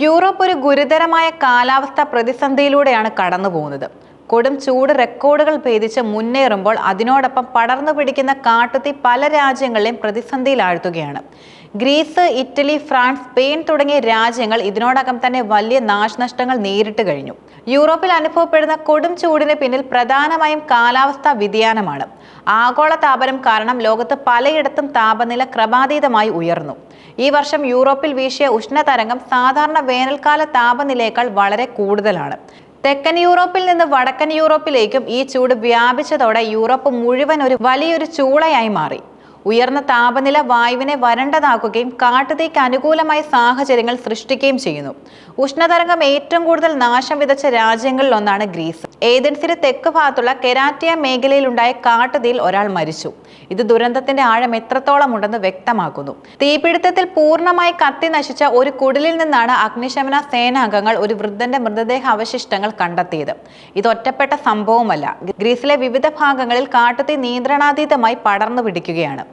Europe ഒരു ഗുരുതരമായ കാലാവസ്ഥ പ്രതിസന്ധിയിലൂടെയാണ് കടന്നു പോകുന്നത് കൊടും ചൂട് റെക്കോർഡുകൾ ഭേദിച്ച് മുന്നേറുമ്പോൾ അതിനോടൊപ്പം പടർന്നു പിടിക്കുന്ന കാട്ടുതീ പല രാജ്യങ്ങളിലും പ്രതിസന്ധിയിലാഴ്ത്തുകയാണ്. ഗ്രീസ് ഇറ്റലി ഫ്രാൻസ് സ്പെയിൻ തുടങ്ങിയ രാജ്യങ്ങൾ ഇതിനോടകം തന്നെ വലിയ നാശനഷ്ടങ്ങൾ നേരിട്ട് കഴിഞ്ഞു. യൂറോപ്പിൽ അനുഭവപ്പെടുന്ന കൊടും ചൂടിന് പിന്നിൽ പ്രധാനമായും കാലാവസ്ഥാ വ്യതിയാനമാണ്. ആഗോള താപനം കാരണം ലോകത്ത് പലയിടത്തും താപനില ക്രമാതീതമായി ഉയർന്നു. ഈ വർഷം യൂറോപ്പിൽ വീശിയ ഉഷ്ണതരംഗം സാധാരണ വേനൽക്കാല താപനിലയേക്കാൾ വളരെ കൂടുതലാണ്. തെക്കൻ യൂറോപ്പിൽ നിന്ന് വടക്കൻ യൂറോപ്പിലേക്കും ഈ ചൂട് വ്യാപിച്ചതോടെ യൂറോപ്പ് മുഴുവൻ ഒരു വലിയൊരു ചൂളയായി മാറി. ഉയർന്ന താപനില വായുവിനെ വരണ്ടതാക്കുകയും കാട്ടുതീക്ക് അനുകൂലമായ സാഹചര്യങ്ങൾ സൃഷ്ടിക്കുകയും ചെയ്യുന്നു. ഉഷ്ണതരംഗം ഏറ്റവും കൂടുതൽ നാശം വിതച്ച രാജ്യങ്ങളിൽ ഒന്നാണ് ഗ്രീസ്. ഏതൻസിന്റെ തെക്ക് ഭാഗത്തുള്ള കെരാറ്റിയ മേഖലയിലുണ്ടായ കാട്ടുതീയിൽ ഒരാൾ മരിച്ചു. ഇത് ദുരന്തത്തിന്റെ ആഴം എത്രത്തോളം ഉണ്ടെന്ന് വ്യക്തമാക്കുന്നു. തീപിടുത്തത്തിൽ പൂർണമായി കത്തി നശിച്ച ഒരു കുടിലിൽ നിന്നാണ് അഗ്നിശമന സേനാംഗങ്ങൾ ഒരു വൃദ്ധന്റെ മൃതദേഹ അവശിഷ്ടങ്ങൾ കണ്ടെത്തിയത്. ഇത് ഒറ്റപ്പെട്ട സംഭവമല്ല. ഗ്രീസിലെ വിവിധ ഭാഗങ്ങളിൽ കാട്ടുതീ നിയന്ത്രണാതീതമായി പടർന്നു പിടിക്കുകയാണ്.